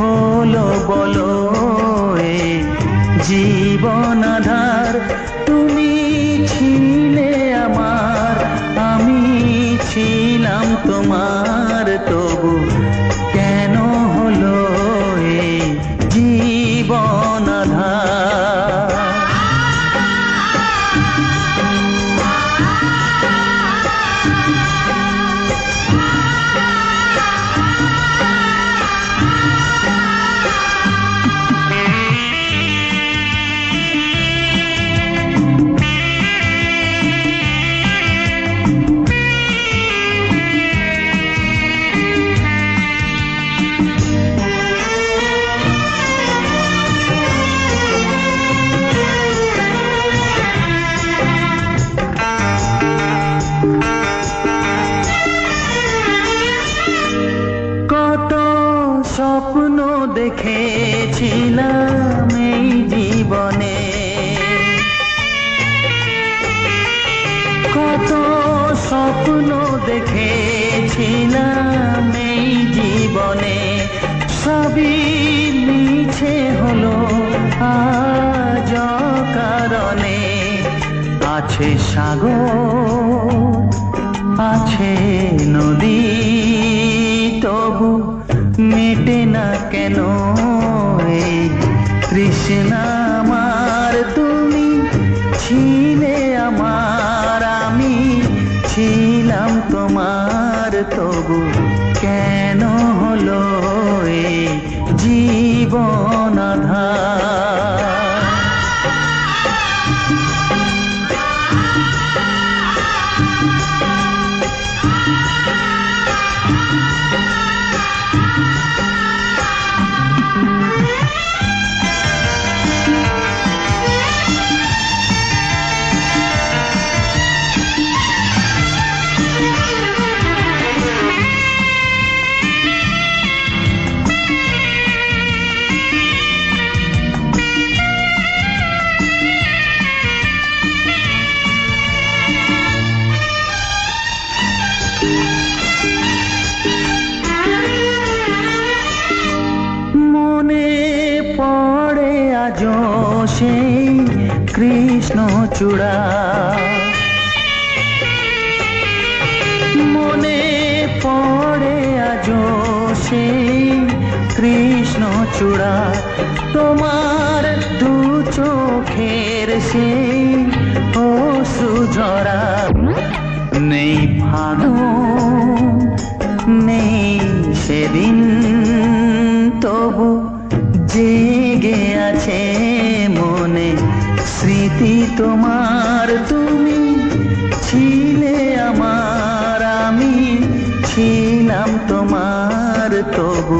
হলো বলো দেখেছিলাম এই জীবনে। কত স্বপ্ন দেখেছিলাম এই জীবনে। সবই মিছে হলো আজ কারণে আছে সাগর, আছে নদী কেন? এই আমার, তুমি ছিলে আমার, আমি ছিলাম তোমার, তবু কেন হলো এই জীবন আধার? মনে পড়ে আজ সেই কৃষ্ণ চূড়া। মনে পড়ে আজ সেই কৃষ্ণ চূড়া। তোমার দু চোখের সেই ও সুঝরা নেই ফাগুন নেই সেদিন। তবু জেগে আছে মনে স্মৃতি তোমার। তুমি ছিলে আমার, আমি ছিলাম তোমার। তবু